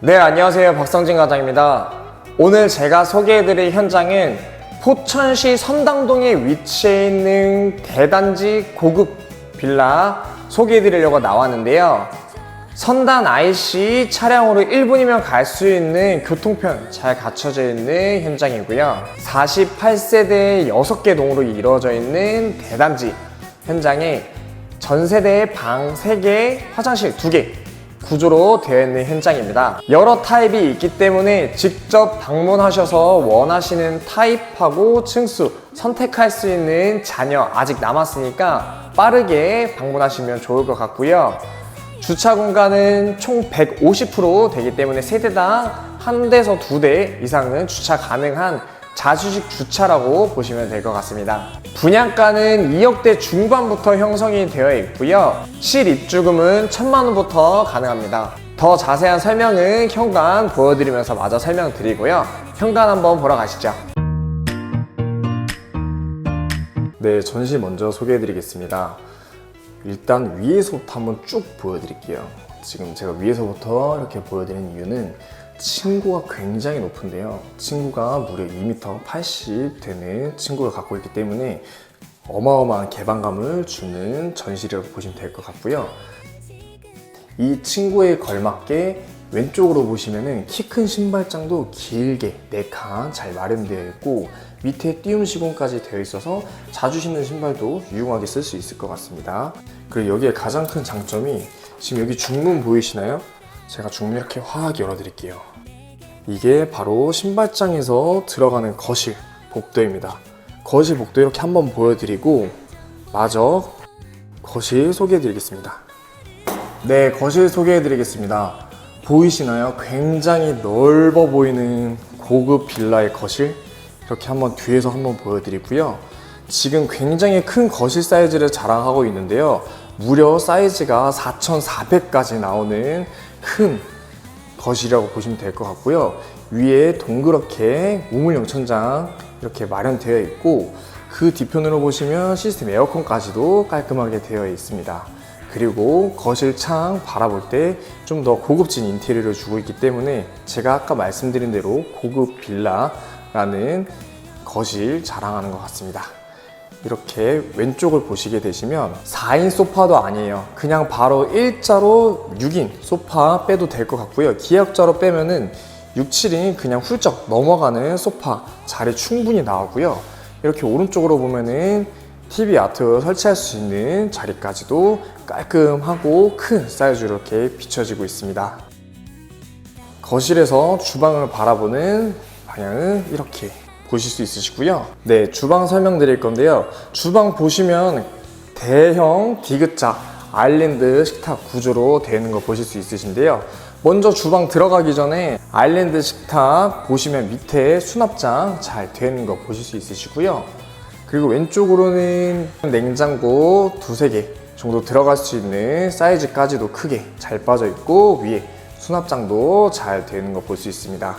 네, 안녕하세요. 박성진 과장입니다. 오늘 제가 소개해드릴 현장은 포천시 선당동에 위치해 있는 대단지 고급 빌라 소개해드리려고 나왔는데요. 선단 IC 차량으로 1분이면 갈 수 있는 교통편 잘 갖춰져 있는 현장이고요. 48세대 6개 동으로 이루어져 있는 대단지 현장에 전세대 방 3개, 화장실 2개 구조로 되어 있는 현장입니다. 여러 타입이 있기 때문에 직접 방문하셔서 원하시는 타입하고 층수 선택할 수 있는 자녀 아직 남았으니까 빠르게 방문하시면 좋을 것 같고요. 주차 공간은 총 150% 되기 때문에 세대당 한 대에서 두 대 이상은 주차 가능한 자주식 주차라고 보시면 될 것 같습니다. 분양가는 2억대 중반부터 형성이 되어 있고요. 실입주금은 1천만 원부터 가능합니다. 더 자세한 설명은 현관 보여드리면서 마저 설명드리고요. 현관 한번 보러 가시죠. 네, 전시 먼저 소개해드리겠습니다. 일단 위에서부터 한번 쭉 보여드릴게요. 지금 제가 위에서부터 이렇게 보여드리는 이유는 층고가 굉장히 높은데요. 층고가 무려 2m 80 되는 층고를 갖고 있기 때문에 어마어마한 개방감을 주는 전시라고 보시면 될 것 같고요. 이 층고에 걸맞게 왼쪽으로 보시면은 키 큰 신발장도 길게 4칸 잘 마련되어 있고 밑에 띄움 시공까지 되어 있어서 자주 신는 신발도 유용하게 쓸 수 있을 것 같습니다. 그리고 여기에 가장 큰 장점이 지금 여기 중문 보이시나요? 제가 이렇게 확 열어드릴게요. 이게 바로 신발장에서 들어가는 거실 복도입니다. 거실 복도 이렇게 한번 보여드리고 마저 거실 소개해드리겠습니다. 네, 거실 소개해드리겠습니다. 보이시나요? 굉장히 넓어 보이는 고급 빌라의 거실 이렇게 한번 뒤에서 한번 보여드리고요. 지금 굉장히 큰 거실 사이즈를 자랑하고 있는데요. 무려 사이즈가 4,400까지 나오는 큰 거실이라고 보시면 될 것 같고요. 위에 동그랗게 우물형 천장 이렇게 마련되어 있고 그 뒤편으로 보시면 시스템 에어컨까지도 깔끔하게 되어 있습니다. 그리고 거실 창 바라볼 때 좀 더 고급진 인테리어를 주고 있기 때문에 제가 아까 말씀드린 대로 고급 빌라라는 거실 자랑하는 것 같습니다. 이렇게 왼쪽을 보시게 되시면 4인 소파도 아니에요. 그냥 바로 일자로 6인 소파 빼도 될 것 같고요. 기역자로 빼면은 6, 7인이 그냥 훌쩍 넘어가는 소파 자리 충분히 나오고요. 이렇게 오른쪽으로 보면은 TV 아트 설치할 수 있는 자리까지도 깔끔하고 큰 사이즈로 이렇게 비춰지고 있습니다. 거실에서 주방을 바라보는 방향은 이렇게 보실 수 있으시고요. 네, 주방 설명드릴 건데요. 주방 보시면 대형 디귿자 아일랜드 식탁 구조로 되어 있는 거 보실 수 있으신데요. 먼저 주방 들어가기 전에 아일랜드 식탁 보시면 밑에 수납장 잘 되어 있는 거 보실 수 있으시고요. 그리고 왼쪽으로는 냉장고 두세 개 정도 들어갈 수 있는 사이즈까지도 크게 잘 빠져 있고 위에 수납장도 잘 되어 있는 거 볼 수 있습니다.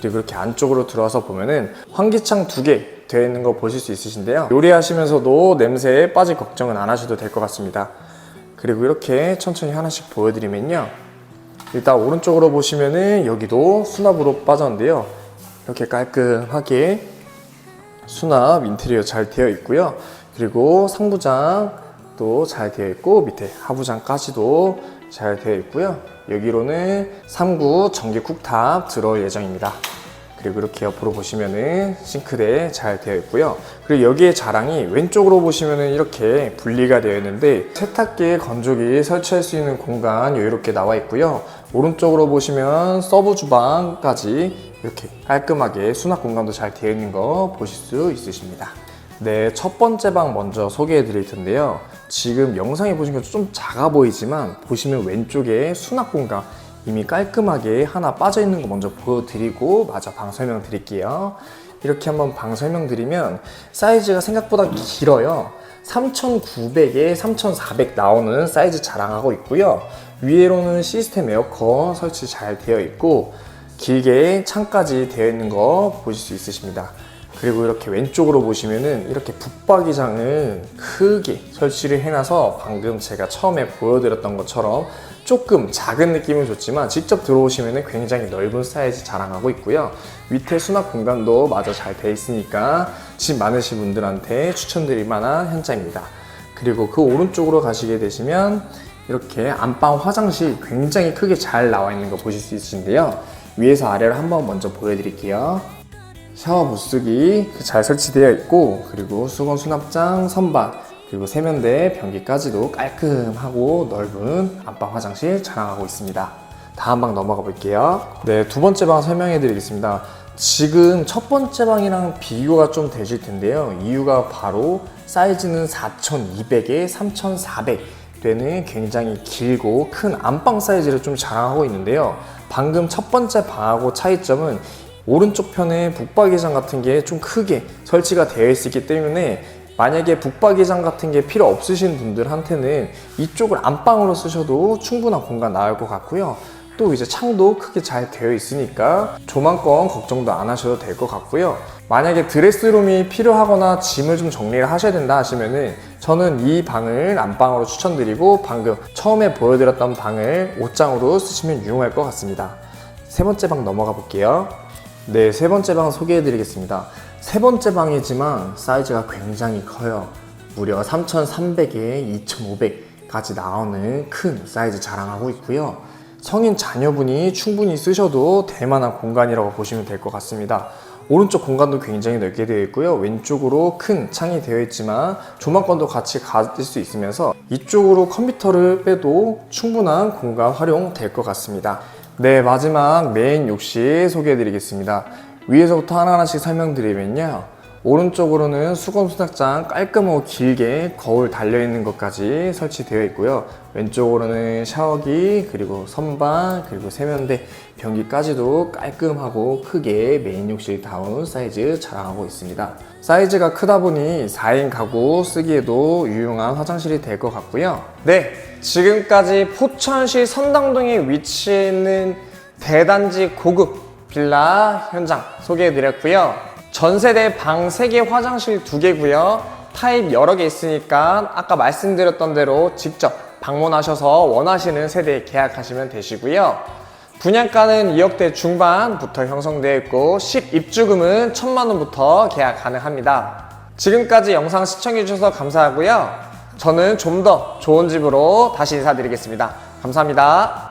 그리고 이렇게 안쪽으로 들어와서 보면은 환기창 두개 되어 있는 거 보실 수 있으신데요. 요리하시면서도 냄새에 빠질 걱정은 안 하셔도 될 것 같습니다. 그리고 이렇게 천천히 하나씩 보여드리면요. 일단 오른쪽으로 보시면은 여기도 수납으로 빠졌는데요. 이렇게 깔끔하게 수납 인테리어 잘 되어 있고요. 그리고 상부장 또 잘 되어 있고 밑에 하부장까지도 잘 되어 있고요. 여기로는 3구 전기 쿡탑 들어올 예정입니다. 그리고 이렇게 옆으로 보시면은 싱크대 잘 되어 있고요. 그리고 여기에 자랑이 왼쪽으로 보시면은 이렇게 분리가 되어 있는데 세탁기, 건조기 설치할 수 있는 공간 이렇게 나와 있고요. 오른쪽으로 보시면 서브 주방까지 이렇게 깔끔하게 수납 공간도 잘 되어 있는 거 보실 수 있으십니다. 네, 첫 번째 방 먼저 소개해 드릴 텐데요. 지금 영상에 보시면 좀 작아 보이지만 보시면 왼쪽에 수납 공간 이미 깔끔하게 하나 빠져 있는 거 먼저 보여드리고 마저 방 설명 드릴게요. 이렇게 한번 방 설명 드리면 사이즈가 생각보다 길어요. 3,900에 3,400 나오는 사이즈 자랑하고 있고요. 위에로는 시스템 에어컨 설치 잘 되어 있고 길게 창까지 되어 있는 거 보실 수 있으십니다. 그리고 이렇게 왼쪽으로 보시면은 이렇게 붙박이장을 크게 설치를 해놔서 방금 제가 처음에 보여드렸던 것처럼 조금 작은 느낌은 좋지만 직접 들어오시면 굉장히 넓은 사이즈 자랑하고 있고요. 밑에 수납 공간도 마저 잘 돼 있으니까 집 많으신 분들한테 추천드릴 만한 현장입니다. 그리고 그 오른쪽으로 가시게 되시면 이렇게 안방 화장실 굉장히 크게 잘 나와 있는 거 보실 수 있으신데요. 위에서 아래로 한번 먼저 보여드릴게요. 샤워 부스기 잘 설치되어 있고 그리고 수건 수납장, 선반 그리고 세면대, 변기까지도 깔끔하고 넓은 안방 화장실 자랑하고 있습니다. 다음 방 넘어가 볼게요. 네, 두 번째 방 설명해 드리겠습니다. 지금 첫 번째 방이랑 비교가 좀 되실 텐데요. 이유가 바로 사이즈는 4200에 3400 되는 굉장히 길고 큰 안방 사이즈를 좀 자랑하고 있는데요. 방금 첫 번째 방하고 차이점은 오른쪽 편에 북박이장 같은 게 좀 크게 설치가 되어 있기 때문에 만약에 북박이장 같은 게 필요 없으신 분들한테는 이쪽을 안방으로 쓰셔도 충분한 공간 나올 것 같고요. 또 이제 창도 크게 잘 되어 있으니까 조망권 걱정도 안 하셔도 될 것 같고요. 만약에 드레스룸이 필요하거나 짐을 좀 정리를 하셔야 된다 하시면은 저는 이 방을 안방으로 추천드리고 방금 처음에 보여드렸던 방을 옷장으로 쓰시면 유용할 것 같습니다. 세 번째 방 넘어가 볼게요. 네, 세 번째 방 소개해 드리겠습니다. 세 번째 방이지만 사이즈가 굉장히 커요. 무려 3,300에 2,500까지 나오는 큰 사이즈 자랑하고 있고요. 성인 자녀분이 충분히 쓰셔도 될 만한 공간이라고 보시면 될 것 같습니다. 오른쪽 공간도 굉장히 넓게 되어 있고요. 왼쪽으로 큰 창이 되어 있지만 조망권도 같이 가질 수 있으면서 이쪽으로 컴퓨터를 빼도 충분한 공간 활용 될 것 같습니다. 네, 마지막 메인 욕실 소개해 드리겠습니다. 위에서부터 하나하나씩 설명드리면요. 오른쪽으로는 수건 수납장 깔끔하고 길게 거울 달려있는 것까지 설치되어 있고요. 왼쪽으로는 샤워기, 그리고 선반, 그리고 세면대, 변기까지도 깔끔하고 크게 메인 욕실 다운 사이즈 자랑하고 있습니다. 사이즈가 크다 보니 4인 가구 쓰기에도 유용한 화장실이 될 것 같고요. 네, 지금까지 포천시 선당동에 위치해 있는 대단지 고급 빌라 현장 소개해 드렸고요. 전세대 방 3개, 화장실 2개고요. 타입 여러 개 있으니까 아까 말씀드렸던 대로 직접 방문하셔서 원하시는 세대 계약하시면 되시고요. 분양가는 2억대 중반부터 형성되어 있고 10 입주금은 1천만 원부터 계약 가능합니다. 지금까지 영상 시청해주셔서 감사하고요. 저는 좀 더 좋은 집으로 다시 인사드리겠습니다. 감사합니다.